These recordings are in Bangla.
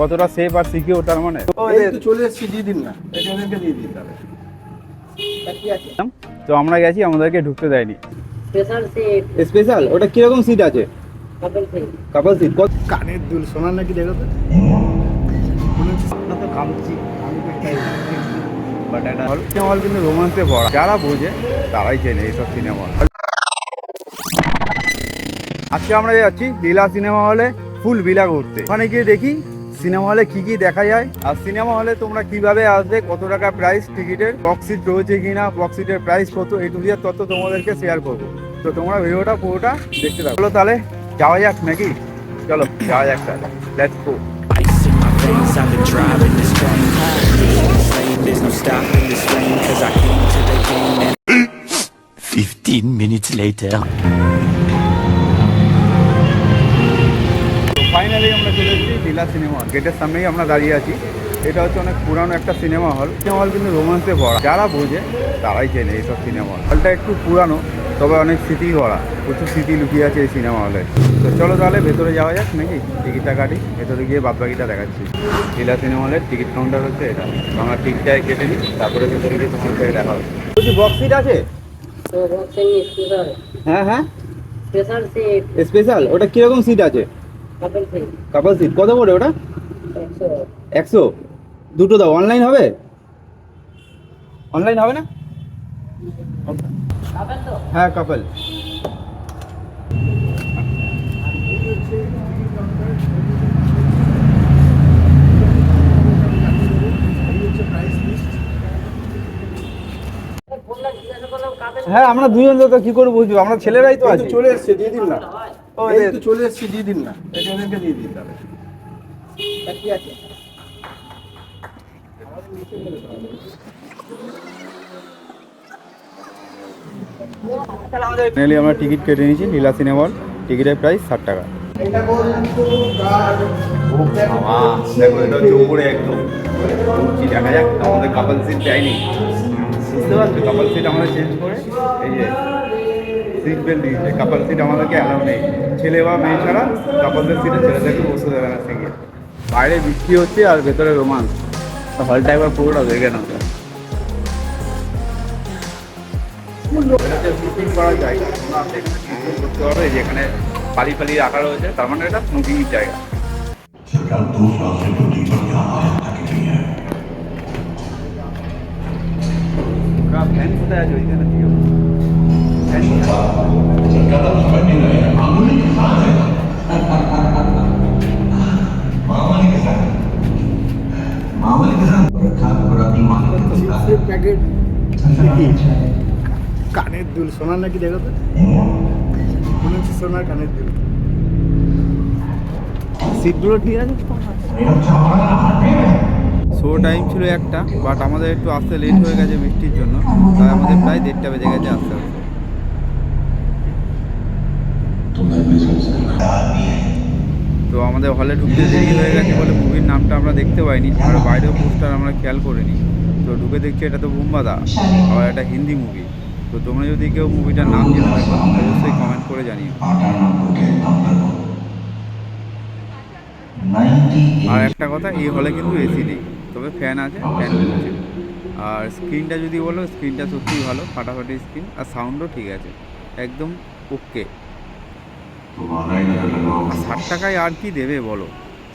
কতটা সেফ আর সিকিউর তার মানে? তো চলে এসেছি দিয়ে দিন না। এখানে দিয়ে দিন তাহলে। তো আমরা গেছি আমাদেরকে ঢুকতে দেয়নি। স্পেশাল ওটা কীরকম সিট আছে? কাপল সিট কত কানের দুল সোনার নাকি দেখো তো? তো বাট এটা সিনেমা হল কিন্তু রোমান্সে ভরা যারা বোঝে তারাই চেনে এইসব সিনেমা। হল আজকে আমরা যাচ্ছি লীলা সিনেমা হলে ফুল বিলা ঘুরতে। ওখানে গিয়ে দেখি সিনেমা হলে কি কি দেখা যায়? আর সিনেমা হলে তোমরা কীভাবে আসবে? কত টাকা প্রাইস টিকিটের বক্স সিট রয়েছে কিনা? বক্স সিটের প্রাইস কত? এই টুরিয়ার তথ্য তোমাদেরকে শেয়ার করব। তো তোমরা ভিডিওটা পুরোটা দেখতে থাকো। চলো তাহলে যাওয়া যাক নাকি? চলো যাওয়া যাক তাহলে। Let's go I've been driving this train. There's no stopping this flame Cause I came to the game. 15 minutes later. Finally আমরা চলে এসেছি লীলা সিনেমা হল। গেটের সামনেই আমরা দাঁড়িয়ে আছি। এটা হচ্ছে অনেক পুরানো একটা সিনেমা হল। সিনেমা হল কিন্তু রোমান্সে ভরা। যারা বোঝে তারাই চেনে এইসব সিনেমা হল। হলটা একটু পুরানো তবে অনেক স্মৃতি ভরা। প্রচুর স্মৃতি লুকিয়ে আছে এই সিনেমা হলে। তো চলো তাহলে ভেতরে যাওয়া যাক নাকি? টিকিটটা কাটি ভেতরে গিয়ে বাদবাকিটা দেখাচ্ছি। লীলা সিনেমা হলের টিকিট কাউন্টার হচ্ছে এটা। আমরা টিকিটটাই কেটে নিই তারপরে ভেতরে গিয়ে তোমার সাথে দেখা হবে। বলছি বক্স সিট আছে? হ্যাঁ হ্যাঁ। স্পেশাল সিট স্পেশাল ওটা কীরকম সিট আছে? কাপল সিট কত করে ওটা? একশো। দুটো দাও অনলাইন হবে? অনলাইন হবে না? হ্যাঁ কাপল হ্যাঁ আমরা দুজন তো কি করে বুঝব আমরা ছেলেরাই তো আছি। চলে এসেছি দিয়ে দিন না। ও, এই তো চলে এসেছি দিয়ে দিন না। এখানে দিয়ে দিন তাহলে। কি আছে ফাইনালি আমরা টিকিট কেটে নিয়েছি লীলা সিনেমা হল। টিকিটের প্রাইস ষাট টাকা। দেখো এটা একদম। দেখা যাক আমাদের কাপল সিট দেয়নি। বুঝতে পারছ কাপল সিট আমরা চেঞ্জ করে এই যে। সিট বেল্ট দিয়েছে কাপল সিট আমাদেরকে অ্যালাউ নেই ছেলে বা মেয়ে ছাড়া কাপলদের সিটে ছেলেদেরকে বসতে দেবে না সিঙ্গে বাইরে বৃষ্টি হচ্ছে আর ভেতরে রোমান্স হলটা একবার পুরোটা দেখে নাও এটাতে শুটিং করার জায়গা তোমরা আসলে এখানে শুটিং করতে পারবে যেখানে পালি পালি রাখা রয়েছে তার মানে এটা শুটিং জায়গা सरकार दो साल से ड्यूटी पर यहाँ आया थकी गई है ওরা ফ্যান কোথায় আছে ওইখানে দিও ফ্যান আপনাকে কানের দুল সোনার নাকি দেখো তো? শুনেছি হচ্ছে সোনার কানের দুল। সিটগুলো ঠিক আছে? শো টাইম ছিল একটা বাট আমাদের একটু আসতে লেট হয়ে গেছে বৃষ্টির জন্য তাই আমাদের প্রায় দেড়টা বেজে গেছে আসতে আসতে। তো আমাদের হলে ঢুকতে দেরি হয়ে গেছে বলে মুভির নামটা আমরা দেখতে পাইনি আর বাইরেও পোস্টার আমরা খেয়াল করিনি। তো ঢুকে দেখছি এটা তো বুম্বাদা আবার একটা হিন্দি মুভি তো তোমরা যদি কেউ মুভিটার নাম জেনে থাকো অবশ্যই কমেন্ট করে জানিও। আর একটা কথা এই হলে কিন্তু এসি নেই। তবে ফ্যান আছে ফ্যান চলছে আর স্ক্রিনটা যদি বলো স্ক্রিনটা সত্যিই ভালো ফাটাফাটি স্ক্রিন আর সাউন্ডও ঠিক আছে। একদম ওকে ষাট টাকায় আর কি দেবে বলো?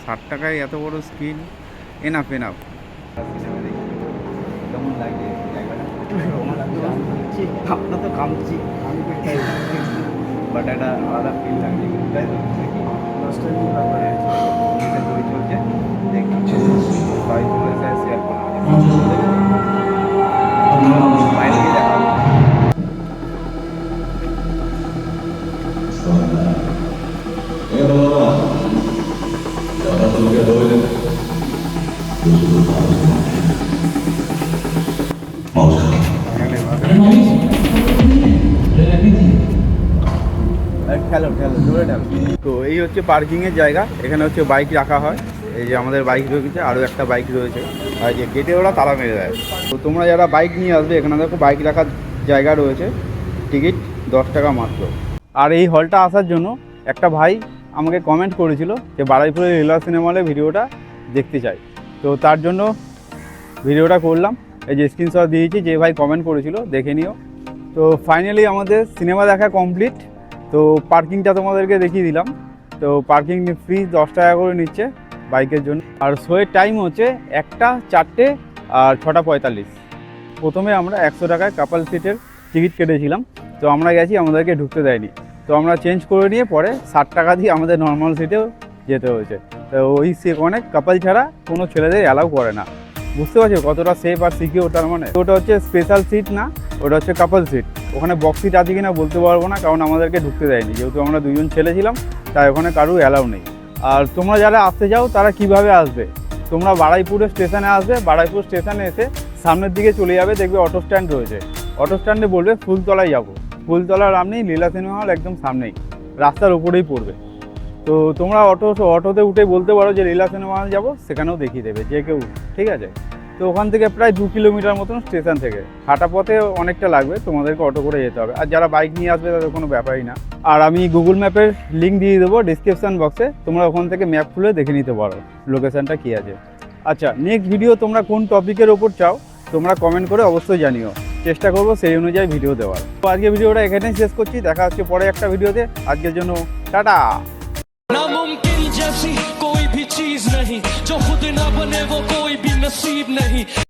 ষাট টাকায় এত বড় স্ক্রিন এনাফ এনাফ সিনেমা দেখি কেমন লাগছে? আপনার তো কামছি বাট একটা আলাদা ফিল লাগছে। তাই তো? নাকি? এটা দই চলছে। দেখি। সবাই শেয়ার করলাম তো এই হচ্ছে পার্কিংয়ের জায়গা, এখানে হচ্ছে বাইক রাখা হয়। এই যে আমাদের বাইক রয়েছে আরও একটা বাইক রয়েছে। আর যে গেটে ওরা তালা মেরে দেয়। তো তোমরা যারা বাইক নিয়ে আসবে, এখানে দেখো বাইক রাখার জায়গা রয়েছে। টিকিট দশ টাকা মাত্র। আর এই হলটা আসার জন্য একটা ভাই আমাকে কমেন্ট করেছিল যে বারাইপুরের রেলওয়ে সিনেমা হলে ভিডিওটা দেখতে চাই। তো তার জন্য ভিডিওটা করলাম। এই যে স্ক্রিনশট দিয়েছি, যে ভাই কমেন্ট করেছিল, দেখে নিও। তো ফাইনালি আমাদের সিনেমা দেখা কমপ্লিট তো পার্কিংটা তোমাদেরকে দেখিয়ে দিলাম। তো পার্কিং ফ্রি দশ টাকা করে নিচ্ছে বাইকের জন্য। আর শোয়ের টাইম হচ্ছে একটা, চারটে আর ছটা পঁয়তাল্লিশ। প্রথমে আমরা একশো টাকায় কাপাল সিটের টিকিট কেটেছিলাম। তো আমরা গেছি, আমাদেরকে ঢুকতে দেয়নি। তো আমরা চেঞ্জ করে নিয়ে পরে ষাট টাকা দিয়ে আমাদের নর্মাল সিটেও যেতে হয়েছে। তো ওই সেখানে কাপাল ছাড়া কোনো ছেলেদের অ্যালাউ করে না। বুঝতে পারছ কতটা সেফ আর সিকিউর তার মানে? ওটা হচ্ছে স্পেশাল সিট না। ওটা হচ্ছে কাপল সিট ওখানে বক্স সিট আছে কিনা বলতে পারব না, কারণ আমাদেরকে ঢুকতে দেয়নি। যেহেতু আমরা দুজন ছেলে ছিলাম, তাই ওখানে কারুর অ্যালাউ নেই। আর তোমরা যারা আসতে যাও তারা কীভাবে আসবে? তোমরা বাড়াইপুরের স্টেশনে আসবে বাড়াইপুর স্টেশনে এসে সামনের দিকে চলে যাবে, দেখবে অটো স্ট্যান্ড রয়েছে। অটো স্ট্যান্ডে বলবে, ফুলতলায় যাব। ফুলতলার আপনি লীলা সিনেমা হল একদম সামনেই। রাস্তার উপরেই পড়বে। তো তোমরা অটো অটোতে উঠে বলতে পারো যে লীলা সিনেমা হল যাব, সেখানেও দেখিয়ে দেবে, যে কেউ, ঠিক আছে? তো ওখান থেকে প্রায় দু কিলোমিটার মতন স্টেশন থেকে হাঁটা পথে অনেকটা লাগবে তোমাদেরকে অটো করে যেতে হবে আর যারা বাইক নিয়ে আসবে তাদের কোনো ব্যাপারই না আর আমি গুগল ম্যাপের লিঙ্ক দিয়ে দেবো ডিসক্রিপশন বক্সে তোমরা ওখান থেকে ম্যাপ খুলে দেখে নিতে পারো লোকেশনটা কী আছে আচ্ছা নেক্সট ভিডিও তোমরা কোন টপিকের ওপর চাও তোমরা কমেন্ট করে অবশ্যই জানিও চেষ্টা করবো সেই অনুযায়ী ভিডিও দেওয়ার তো আজকে ভিডিওটা এখানেই শেষ করছি দেখা হচ্ছে পরে একটা ভিডিওতে আজকের জন্য টাটা नामुमकिन जैसी कोई भी चीज नहीं जो खुद ना बने वो कोई भी नसीब नहीं।